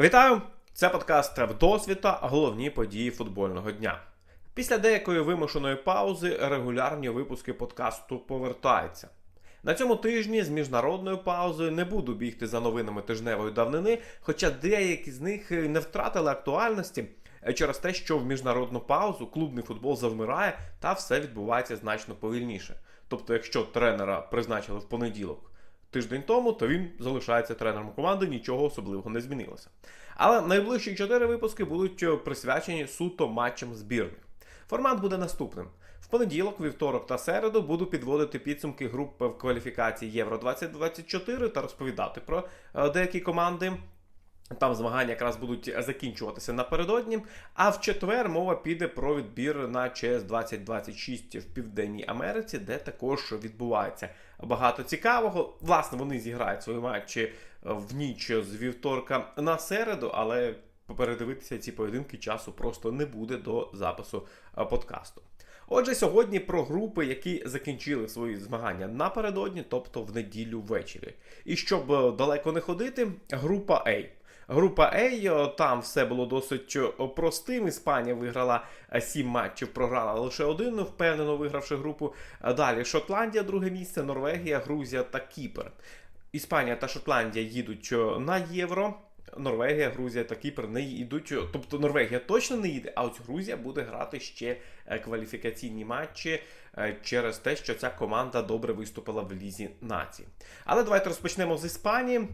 Вітаю! Це подкаст «Досвіта. Головні події футбольного дня. Після деякої вимушеної паузи регулярні випуски подкасту повертаються. На цьому тижні з міжнародною паузою не буду бігти за новинами тижневої давнини, хоча деякі з них не втратили актуальності через те, що в міжнародну паузу клубний футбол завмирає та все відбувається значно повільніше. Тобто, якщо тренера призначили в понеділок тиждень тому, то він залишається тренером команди, нічого особливого не змінилося. Але найближчі чотири випуски будуть е, присвячені суто матчам збірних. Формат буде наступним. В понеділок, вівторок та середу буду підводити підсумки групи в кваліфікації Євро 2024 та розповідати про е, деякі команди. Там змагання якраз будуть закінчуватися напередодні. А в четвер мова піде про відбір на ЧС 2026 в Південній Америці, де також відбувається багато цікавого. Власне, вони зіграють свої матчі в ніч з вівторка на середу, але передивитися ці поєдинки часу просто не буде до запису е, подкасту. Отже, сьогодні про групи, які закінчили свої змагання напередодні, тобто в неділю ввечері. І щоб е, далеко не ходити, група А. Група А, там все було досить простим. Іспанія виграла 7 матчів, програла лише один, впевнено вигравши групу. Далі Шотландія, друге місце, Норвегія, Грузія та Кіпр. Іспанія та Шотландія їдуть на євро. Норвегія, Грузія та Кіпр не йдуть. Тобто Норвегія точно не їде, а ось Грузія буде грати ще кваліфікаційні матчі через те, що ця команда добре виступила в лізі нації. Але давайте розпочнемо з Іспанії.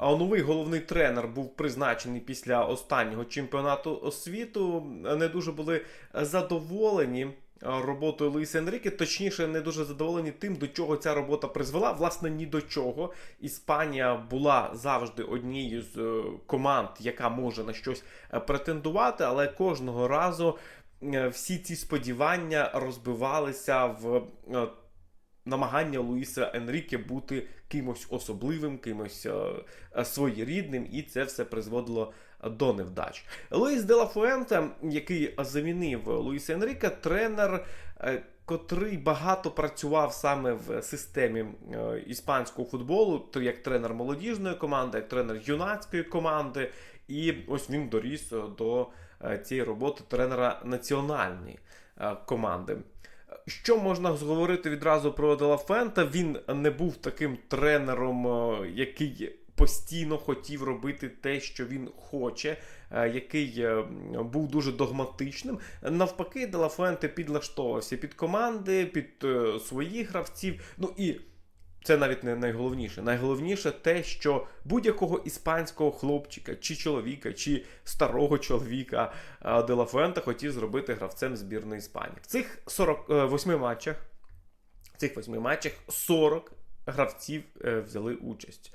Новий головний тренер був призначений після останнього чемпіонату світу. Не дуже були задоволені роботою Луїса Енріке, точніше, не дуже задоволені тим, до чого ця робота призвела. Власне, ні до чого. Іспанія була завжди однією з е, команд, яка може на щось е, претендувати, але кожного разу е, всі ці сподівання розбивалися в намагання Луїса Енріке бути кимось особливим, кимось е, своєрідним, і це все призводило до невдач. Луїс Делафуенте, який замінив Луїса Енріка, тренер. Е, котрий багато працював саме в системі е, іспанського футболу, то як тренер молодіжної команди, як тренер юнацької команди, і ось він доріс до цієї роботи тренера національної команди. Що можна зговорити відразу про Делафента? Він не був таким тренером, е, який постійно хотів робити те, що він хоче, е, який е, був дуже догматичним. Навпаки, Делафенте підлаштовувався під команди, під своїх гравців. Ну і це навіть не найголовніше. Найголовніше те, що будь-якого іспанського хлопчика, чи чоловіка, чи старого чоловіка Делафуента хотів зробити гравцем збірної Іспанії. В цих 48 матчах, в цих 8 матчах 40 гравців е, взяли участь.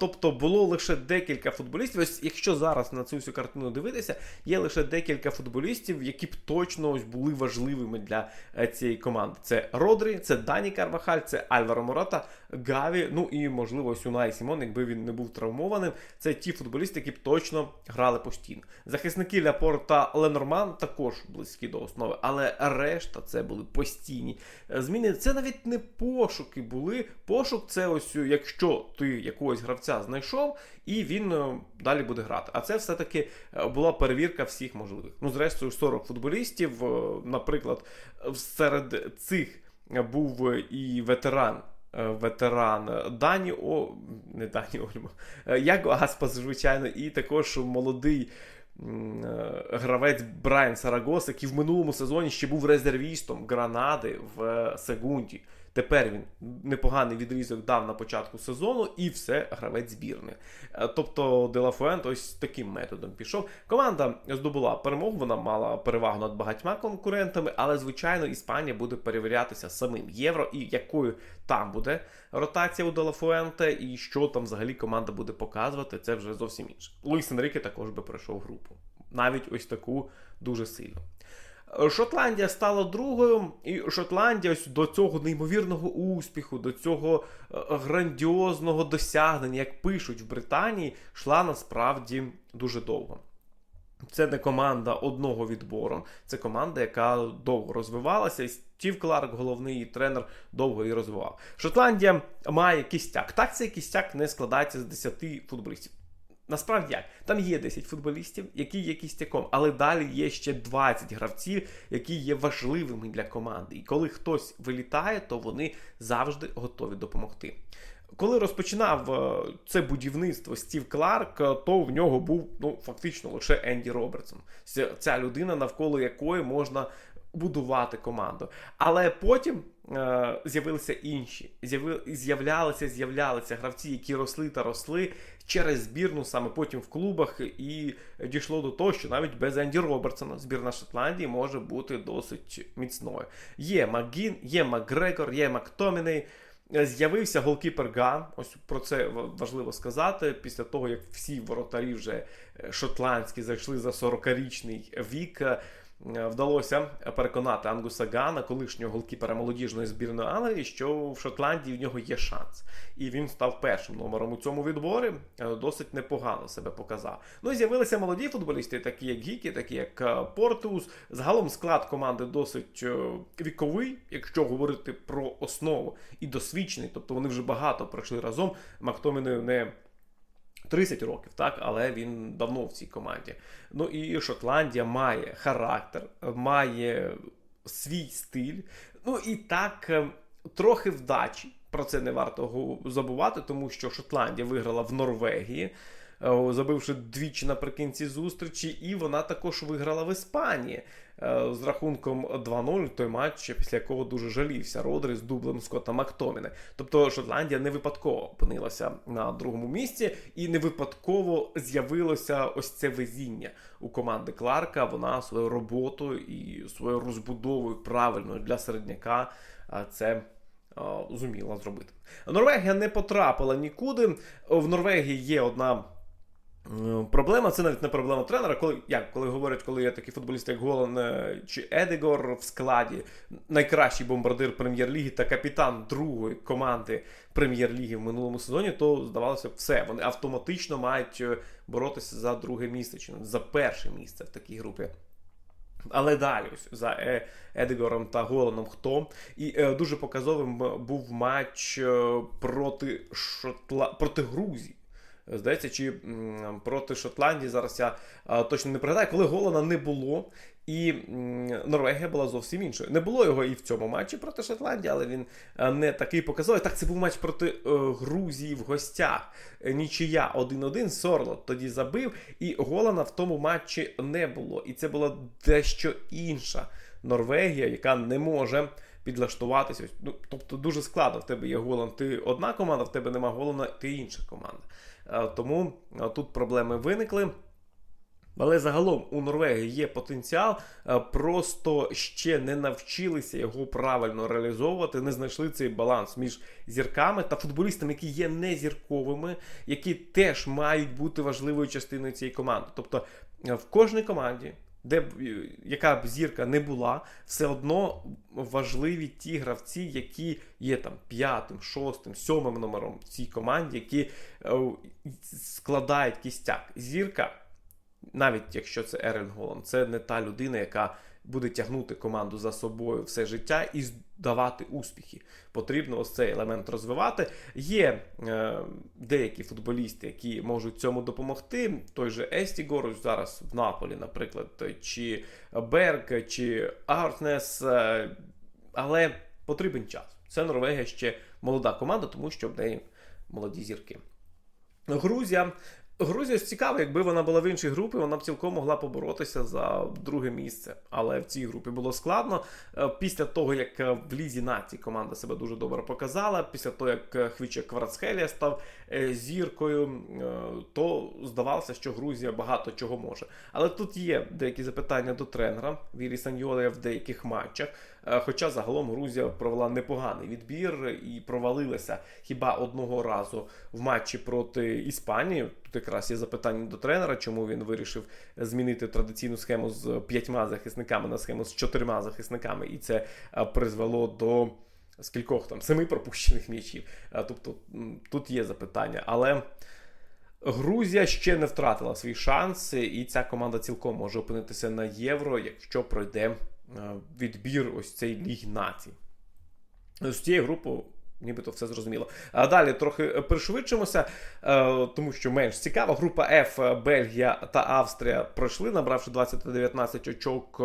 Тобто було лише декілька футболістів. Ось якщо зараз на цю всю картину дивитися, є лише декілька футболістів, які б точно ось були важливими для е, цієї команди. Це Родрі, це Дані Карвахаль, це Альваро Мората, Гаві. Ну і можливо Сюнай Сімон, якби він не був травмованим. Це ті футболісти, які б точно грали постійно. Захисники Ляпор та Ленорман також близькі до основи, але решта це були постійні е, зміни. Це навіть не пошуки були. Пошук це ось якщо ти якогось гравця знайшов, і він е, далі буде грати. А це все-таки е, була перевірка всіх можливих. Ну, зрештою, 40 футболістів. Е, наприклад, серед цих був і ветеран. Ветеран Дані О, не Дані Ольмо, Яго Аспас, звичайно, і також молодий гравець Брайан Сарагос, який в минулому сезоні ще був резервістом Гранади в Сегунді. Тепер він непоганий відрізок дав на початку сезону, і все гравець збірної. Е, тобто Делафуент ось таким методом пішов. Команда здобула перемогу, вона мала перевагу над багатьма конкурентами, але, звичайно, Іспанія буде перевірятися самим євро і якою там буде ротація у Делафуенте, і що там взагалі команда буде показувати, це вже зовсім інше. Луїс Енріке також би пройшов групу. Навіть ось таку дуже сильно. Шотландія стала другою, і Шотландія ось до цього неймовірного успіху, до цього е, грандіозного досягнення, як пишуть в Британії, йшла насправді дуже довго. Це не команда одного відбору, це команда, яка довго розвивалася. І Стів Кларк, головний тренер, довго її розвивав. Шотландія має кістяк. Так, цей кістяк не складається з 10 футболістів. Насправді як, там є 10 футболістів, які є кістяком, але далі є ще 20 гравців, які є важливими для команди. І коли хтось вилітає, то вони завжди готові допомогти. Коли розпочинав е, це будівництво Стів Кларк, е, то в нього був ну фактично лише Енді Робертсон. Ця людина, навколо якої можна будувати команду. Але потім е, з'явилися інші. З'являлися, з'являлися гравці, які росли та росли через збірну, саме потім в клубах, і дійшло до того, що навіть без Енді Робертсона збірна Шотландії може бути досить міцною. Є Макгін, є Макгрегор, є Мактоміней. З'явився голкіпер Ган. Ось про це важливо сказати. Після того, як всі воротарі вже е, шотландські зайшли за 40-річний вік. Е, вдалося переконати Ангуса Гана, колишнього голкіпера молодіжної збірної Англії, що в Шотландії в нього є шанс. І він став першим номером у цьому відборі. Е, досить непогано себе показав. Ну і з'явилися молоді футболісти, такі як Гікі, такі як е, Портус. Загалом склад команди досить віковий, якщо говорити про основу і досвідчений. Тобто вони вже багато пройшли разом. Мактоміною не 30 років, так, але він давно в цій команді. Ну і Шотландія має характер, має свій стиль. Ну і так, е, трохи вдачі. Про це не варто забувати, тому що Шотландія виграла в Норвегії. Е, забивши двічі наприкінці зустрічі, і вона також виграла в Іспанії е, з рахунком 2-0, той матч, після якого дуже жалівся Родрі з дублем Скотта Мактоміне. Тобто Шотландія не випадково опинилася на другому місці, і не випадково з'явилося ось це везіння у команди Кларка. Вона свою роботу і свою розбудовою правильною для середняка це. Зуміла зробити. Норвегія не потрапила нікуди. В Норвегії є одна Е, проблема це навіть не проблема тренера. Коли як коли говорять, коли є такі футболісти, як Голан е, чи Едегор в складі, найкращий бомбардир прем'єр-ліги та капітан другої команди прем'єр-ліги в минулому сезоні, то здавалося б, все. Вони автоматично мають е, боротися за друге місце чи за перше місце в такій групі. Але далі ось за Едегором та Голаном хто. І е, дуже показовим був матч проти Шотла проти Грузії. Здається, чи проти Шотландії зараз я точно не пригадаю, коли Голана не було, і Норвегія була зовсім іншою. Не було його і в цьому матчі проти Шотландії, але він не такий показовий. Так, це був матч проти е, Грузії в гостях. Нічия 1-1. Сорлот тоді забив, і Голана в тому матчі не було. І це була дещо інша Норвегія, яка не може. Підлаштуватися, ну тобто дуже складно. В тебе є Голан, ти одна команда, в тебе нема Голана, ти інша команда. Е, тому е, тут проблеми виникли. Але загалом у Норвегії є потенціал, е, просто ще не навчилися його правильно реалізовувати, не знайшли цей баланс між зірками та футболістами, які є не зірковими, які теж мають бути важливою частиною цієї команди. Тобто в кожній команді де б яка б зірка не була, все одно важливі ті гравці, які є там п'ятим, шостим, сьомим номером в цій команді, які е, складають кістяк. Зірка, навіть якщо це Ерен Голланд, це не та людина, яка буде тягнути команду за собою все життя і давати успіхи. Потрібно ось цей елемент розвивати. Є е, деякі футболісти, які можуть цьому допомогти. Той же Естігор зараз в Наполі, наприклад, чи Берг, чи Артнес. Е, але потрібен час. Це Норвегія ще молода команда, тому що в неї молоді зірки. Грузія Грузія цікава, якби вона була в іншій групі, вона б цілком могла поборотися за друге місце. Але в цій групі було складно. Е, після того, як е, в Лізі націй команда себе дуже добре показала, після того, як е, Хвіче Кварцхелія став зіркою, то здавалося, що Грузія багато чого може. Але тут є деякі запитання до тренера Вірі Саньолея в деяких матчах. Хоча загалом Грузія провела непоганий відбір і провалилася хіба одного разу в матчі проти Іспанії. Тут якраз є запитання до тренера, чому він вирішив змінити традиційну схему з п'ятьма захисниками на схему з чотирма захисниками, і це призвело до скількох там семи пропущених м'ячів. Тобто тут є запитання, але. Грузія ще не втратила свій шанс, і ця команда цілком може опинитися на євро, якщо пройде відбір ось цей ліг націй. З цієї групи Нібито все зрозуміло. А далі трохи пришвидшимося, е, тому що менш цікаво. Група F, Бельгія та Австрія пройшли, набравши 20-19 очок.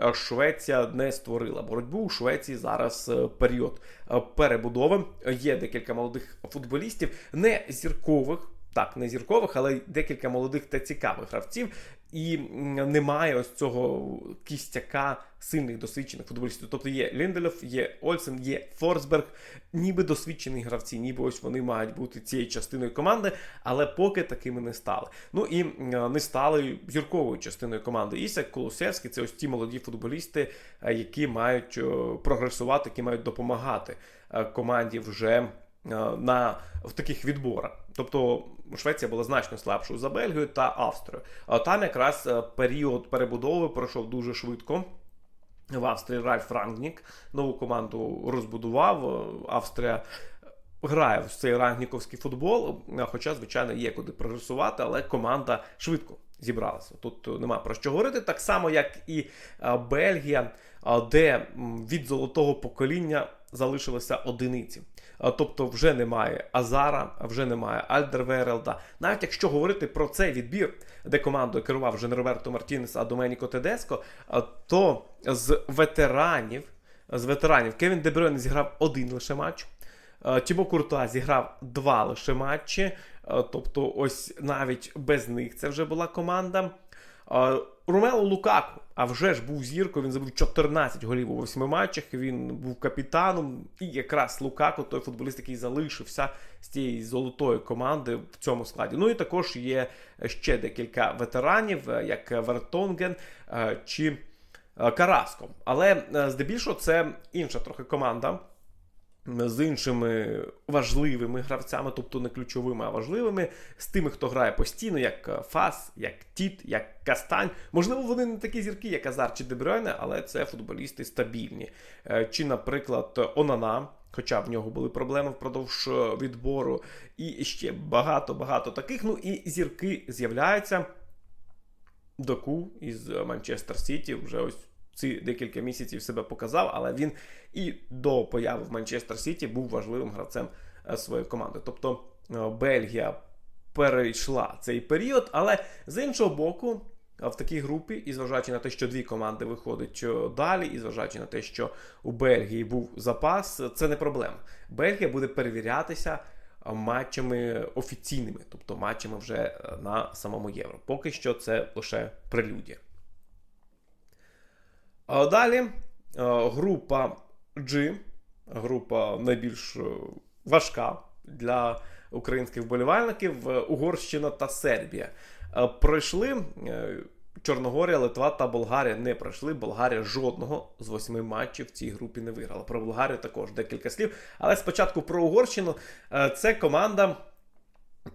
Е, Швеція не створила боротьбу. У Швеції зараз е, період е, перебудови. Є декілька молодих футболістів, не зіркових. Так, не зіркових, але декілька молодих та цікавих гравців. І немає ось цього кістяка сильних досвідчених футболістів. Тобто є Ліндельов, є Ольсен, є Форсберг, ніби досвідчені гравці, ніби ось вони мають бути цією частиною команди, але поки такими не стали. Ну і не стали зірковою частиною команди. Ісак Колосевський це ось ті молоді футболісти, е, які мають прогресувати, які мають допомагати е, команді вже на в таких відборах. Тобто Швеція була значно слабшою за Бельгію та Австрію. Там якраз е, період перебудови пройшов дуже швидко. В Австрії Ральф Рангнік нову команду розбудував. Е, Австрія грає в цей рангніковський футбол, е, хоча, звичайно, є куди прогресувати, але команда швидко зібралася. Тут е, нема про що говорити. Так само, як і е, Бельгія, е, де від золотого покоління залишилися одиниці. Тобто вже немає Азара, вже немає Альдерверелда. Навіть якщо говорити про цей відбір, де командою керував вже Роберто Мартінес, а Доменіко Тедеско, то з ветеранів, з ветеранів Кевін Дебройн зіграв один лише матч. Тібо Куртуа зіграв два лише матчі. Тобто, ось навіть без них це вже була команда. Ромело Лукаку, а вже ж був зіркою, він забив 14 голів у 8 матчах. Він був капітаном. І якраз Лукаку, той футболіст, який залишився з тієї золотої команди в цьому складі. Ну і також є ще декілька ветеранів, е, як Вертонген е, чи е, Караско. Але здебільшого це інша трохи команда з іншими важливими гравцями, тобто не ключовими, а важливими, з тими, хто грає постійно, як е, Фас, як Тіт, як Кастань. Можливо, вони не такі зірки, як Азар чи Дебройне, але це футболісти стабільні. Е, Чи, наприклад, Онана. Хоча в нього були проблеми впродовж е, відбору, і ще багато-багато таких. Ну і зірки з'являються. Доку із Манчестер Сіті вже ось ці декілька місяців себе показав, але він і до появи в Манчестер Сіті був важливим гравцем е, своєї команди. Тобто е, Бельгія перейшла цей період, але з іншого боку. е, В такій групі, і зважаючи на те, що дві команди виходять далі, і зважаючи на те, що у Бельгії був запас, це не проблема. Бельгія буде перевірятися матчами офіційними, тобто матчами вже на самому євро. Поки що це лише прелюдія. А далі е, група G, група найбільш е, важка для українських вболівальників е, Угорщина та Сербія. Пройшли Чорногорія, Литва та Болгарія не пройшли. Болгарія жодного з восьми матчів в цій групі не виграла. Про Болгарію також декілька слів. Але спочатку про Угорщину. Це команда.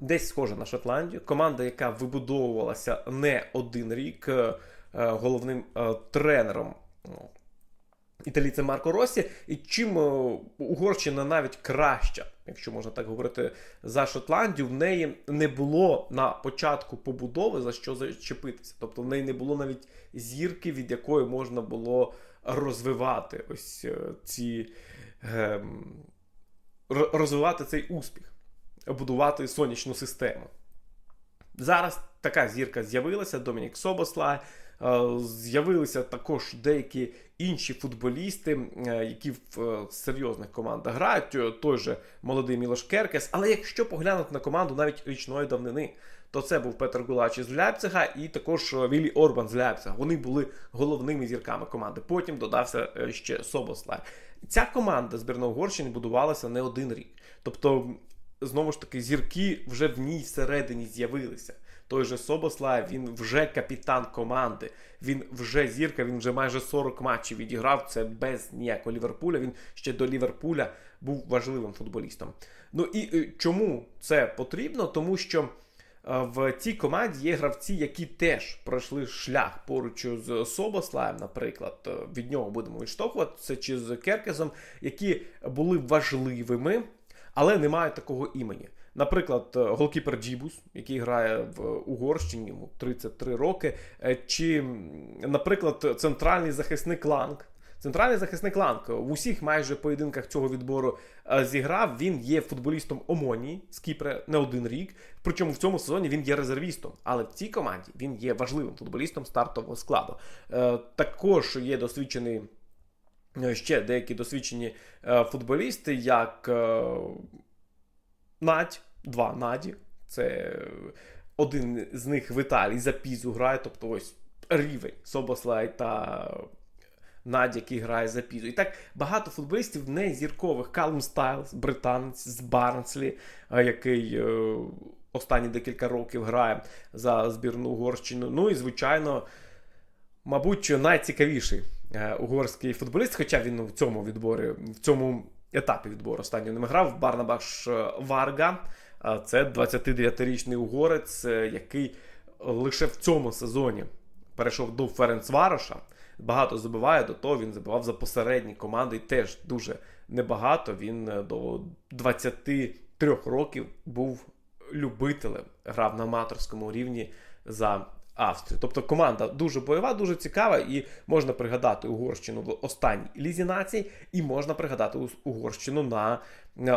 Десь схожа на Шотландію. Команда, яка вибудовувалася не один рік головним е, тренером ну, італійцем Марко Росі. І чим е, Угорщина навіть краща, якщо можна так говорити, за Шотландію, в неї не було на початку побудови за що зачепитися. Тобто в неї не було навіть зірки, від якої можна було розвивати ось е, ці. розвивати цей успіх, будувати сонячну систему. Зараз така зірка з'явилася, Домінік Собослай. З'явилися також деякі інші футболісти, е, які в е, серйозних командах грають. Е, Той же молодий Мілош Керкес. Але якщо поглянути на команду навіть річної давнини, то це був Петр Гулач із Ляпцига і також Віллі Орбан з Ляпцига. Вони були головними зірками команди. Потім додався ще Собослай. Ця команда збірної Угорщини будувалася не один рік. Тобто, знову ж таки, зірки вже в ній всередині з'явилися. Той же Собослай, він вже капітан команди, він вже зірка, він вже майже 40 матчів відіграв. Це без ніякого Ліверпуля. Він ще до Ліверпуля був важливим футболістом. Ну і е, чому це потрібно? Тому що е, в цій команді є гравці, які теж пройшли шлях поруч з Собослаєм, наприклад. Е, Від нього будемо відштовхуватися чи з Керкезом, які були важливими, але не мають такого імені. Наприклад, е, голкіпер Джібус, який грає в Угорщині, йому 33 роки, е, чи, наприклад, центральний захисник Ланг. центральний захисник Ланко в усіх майже поєдинках цього відбору е, зіграв. Він є футболістом Омонії з Кіпра не один рік. Причому в цьому сезоні він є резервістом. Але в цій команді він є важливим футболістом стартового складу. Також є досвідчений. Ще деякі досвідчені футболісти, як Надь, два Наді. Це один з них в Італії за пізу грає, тобто ось рівень Собослай та Надь, який грає за пізу. І так багато футболістів не зіркових. Калум Стайлз, британець з Барнслі, е, який е, останні декілька років грає за збірну Угорщину. Ну і, звичайно, мабуть, найцікавіший е, угорський футболіст, хоча він в цьому відборі, в цьому етапі відбору останнього не грав, Барнабаш е, Варга. Е, Це 29-річний угорець, е, який лише в цьому сезоні перейшов до Ференцвароша. Багато забиває, до того він забивав за посередні команди і теж дуже небагато. Він до 23 років був любителем, грав на аматорському рівні за Австрію. Тобто команда дуже бойова, дуже цікава, і можна пригадати Угорщину в останній лізі націй, і можна пригадати Угорщину на,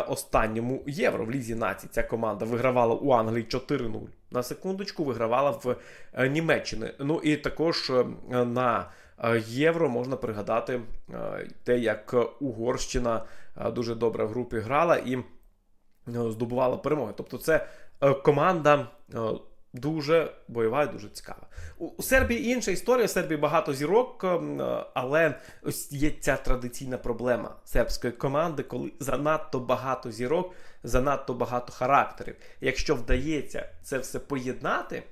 останньому євро в лізі націй. Ця команда вигравала у Англії 4-0. На секундочку вигравала в е, Німеччині. Ну і також е, на е, євро можна пригадати те, як Угорщина дуже добре в групі грала і здобувала перемоги. Тобто, це команда. Дуже бойова і дуже цікава. У у Сербії інша історія. У Сербії багато зірок, ем, е, але ось є ця традиційна проблема сербської команди, коли занадто багато зірок, занадто багато характерів. Якщо вдається це все поєднати,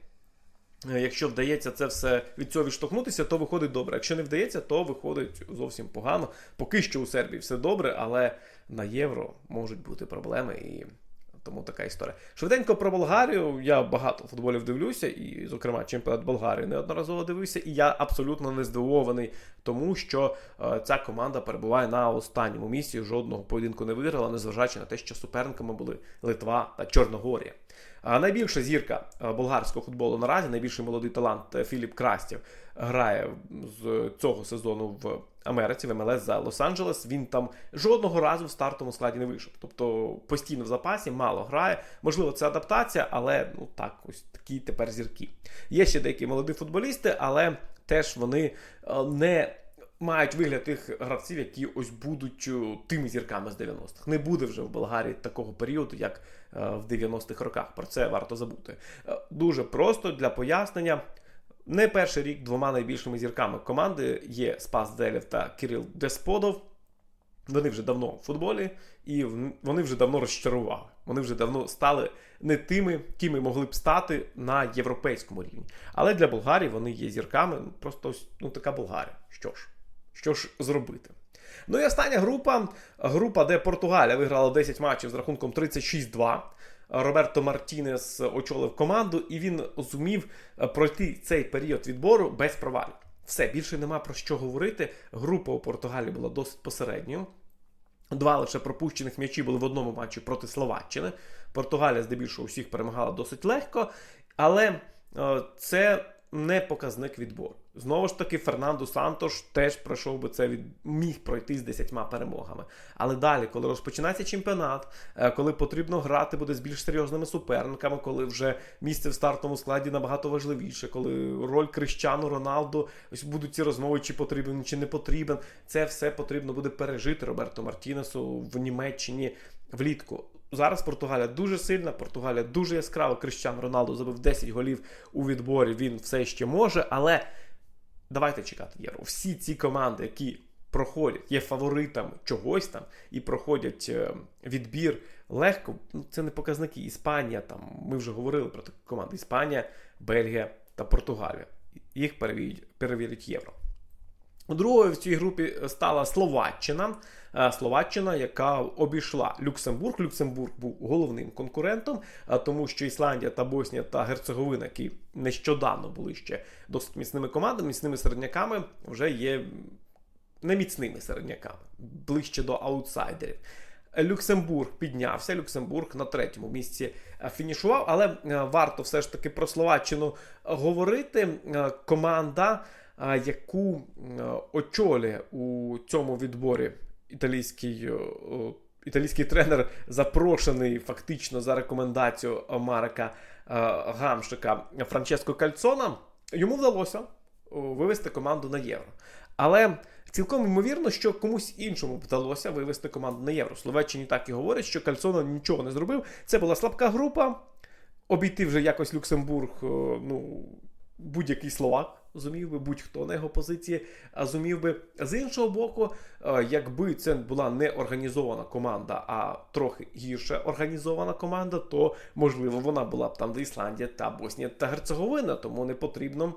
е, якщо вдається це все від цього відштовхнутися, то виходить добре. Якщо не вдається, то виходить зовсім погано. Поки що у Сербії все добре, але на євро можуть бути проблеми і. Тому така історія. Швиденько про Болгарію. Я багато футболів дивлюся, і, зокрема, чемпіонат Болгарії неодноразово дивився, і я абсолютно не здивований, тому що е, ця команда перебуває на останньому місці. Жодного поєдинку не виграла, незважаючи на те, що суперниками були Литва та Чорногорія. А найбільша зірка е, болгарського футболу наразі, найбільший молодий талант е, Філіп Крастів грає з цього сезону в Америці, в МЛС за Лос-Анджелес. Він там жодного разу в стартовому складі не вийшов. Тобто постійно в запасі, мало грає. Можливо, це адаптація, але ну так, ось такі тепер зірки. Є ще деякі молоді футболісти, але теж вони е, не. Мають вигляд тих гравців, які ось будуть е, тими зірками з 90-х. Не буде вже в Болгарії такого періоду, як е, в 90-х роках. Про це варто забути. Дуже просто для пояснення. Не перший рік двома найбільшими зірками команди є Спас Делєв та Кирил Десподов. Вони вже давно в футболі, і вони вже давно розчарували. Вони вже давно стали не тими, кими могли б стати на європейському рівні. Але для Болгарії вони є зірками. Просто ну, така Болгарія. Що ж, що ж зробити? Ну і остання група. Група, де Португалія виграла 10 матчів з рахунком 36-2. Роберто Мартінес очолив команду, і він зумів е, пройти цей період відбору без провалів. Все, більше нема про що говорити. Група у Португалії була досить посередньою. Два лише пропущених м'ячі були в одному матчі проти Словаччини. Португалія, здебільшого, усіх перемагала досить легко, але е, це не показник відбору. Знову ж таки, Фернандо Сантош теж пройшов би це від міг пройти з 10 перемогами. Але далі, коли розпочинається чемпіонат, е, коли потрібно грати буде з більш серйозними суперниками, коли вже місце в стартовому складі набагато важливіше, коли роль Крищану Роналду, будуть ці розмови, чи потрібен, чи не потрібен. Це все потрібно буде пережити Роберто Мартінесу в Німеччині влітку. Зараз Португалія дуже сильна, Португалія дуже яскрава. Крищан Роналду забив 10 голів у відборі. Він все ще може, але давайте чекати євро. Всі ці команди, які проходять, є фаворитами чогось там і проходять е, відбір легко. Ну, це не показники. Іспанія, там ми вже говорили про такі команди: Іспанія, Бельгія та Португалія. Їх перевірять, перевірять євро. Другою в цій групі стала Словаччина. Е, Словаччина, яка обійшла Люксембург. Люксембург був головним конкурентом, е, тому що Ісландія та Боснія та Герцеговина, які нещодавно були ще досить міцними командами, міцними середняками, вже є неміцними середняками, ближче до аутсайдерів. Люксембург піднявся. Люксембург на третьому місці е, фінішував, але е, варто все ж таки про Словаччину говорити. Е, Команда яку е, очолює у цьому відборі італійський. е, Італійський тренер запрошений фактично за рекомендацією Марика е, Гамшика Франческо Кальцона. Йому вдалося вивести команду на євро. Але цілком ймовірно, що комусь іншому вдалося вивести команду на євро. В Словаччині так і говорять, що Кальцона нічого не зробив. Це була слабка група. Обійти вже якось Люксембург, ну, будь-який словак зумів би, будь-хто на його позиції а зумів би. З іншого боку, е, якби це була не організована команда, а трохи гірше організована команда, то можливо вона була б там де Ісландія та Боснія та Герцеговина, тому не потрібно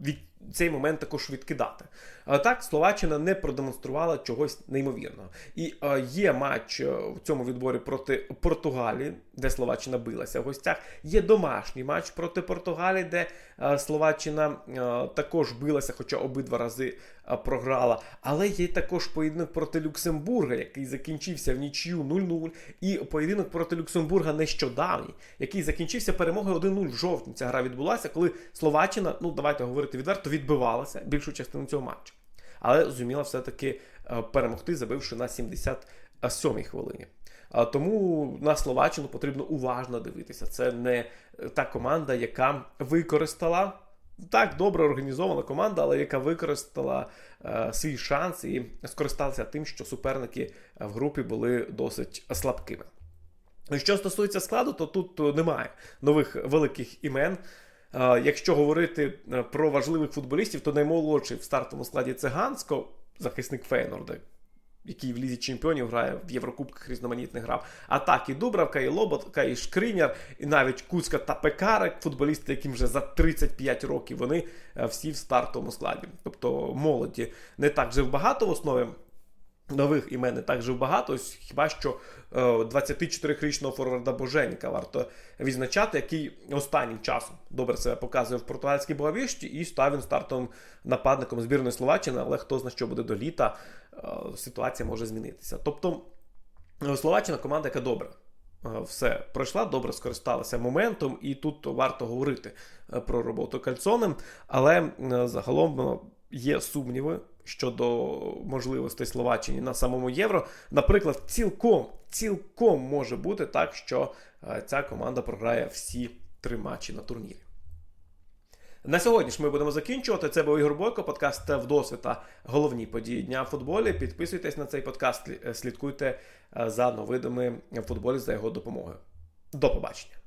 від цей момент також відкидати. А так, Словаччина не продемонструвала чогось неймовірного. І е, є матч е, в цьому відборі проти Португалії, де Словаччина билася в гостях. Є домашній матч проти Португалії, де е, Словаччина е, також билася, хоча обидва рази е, програла. Але є також поєдинок проти Люксембурга, який закінчився в нічию 0-0. І поєдинок проти Люксембурга нещодавній, який закінчився перемогою 1-0 в жовтні. Ця гра відбулася, коли Словаччина, ну давайте говорити відверто, відбивалася більшу частину цього матчу. Але зуміла все-таки е, перемогти, забивши на 77-й хвилині. Тому на Словаччину потрібно уважно дивитися. Це не е, та команда, яка використала так добре організована команда, але яка використала е, свій шанс і скористалася тим, що суперники в групі були досить слабкими. Що стосується складу, то тут немає нових великих імен. Е, Якщо говорити е, про важливих футболістів, то наймолодший в стартовому складі це Гансько, захисник Фейнорда, який в лізі чемпіонів грає в Єврокубках різноманітних грав. А так і Дубравка, і Лоботка, і Шкриняр, і навіть Куцка та Пекарик, футболісти, яким вже за 35 років вони е, всі в стартовому складі. Тобто молоді не так вже багато в основі. Нових імен не так же багато, ось хіба що е, 24-річного форварда Боженіка варто відзначати, який останнім часом добре себе показує в португальській Боавішті і став він стартовим нападником збірної Словаччини, але хто знає, що буде до літа, е, ситуація може змінитися. Тобто е, Словаччина команда, яка добре е, все пройшла, добре скористалася моментом, і тут варто говорити е, про роботу кальцонем, але е, загалом е, є сумніви щодо можливостей Словаччини на самому євро. Наприклад, цілком, цілком може бути так, що е, ця команда програє всі три матчі на турнірі. На сьогодні ж ми будемо закінчувати. Це був Ігор Бойко, подкаст вдосвіта головні події дня в футболі. Підписуйтесь на цей подкаст, слідкуйте е, за новидами в футболі за його допомогою. До побачення.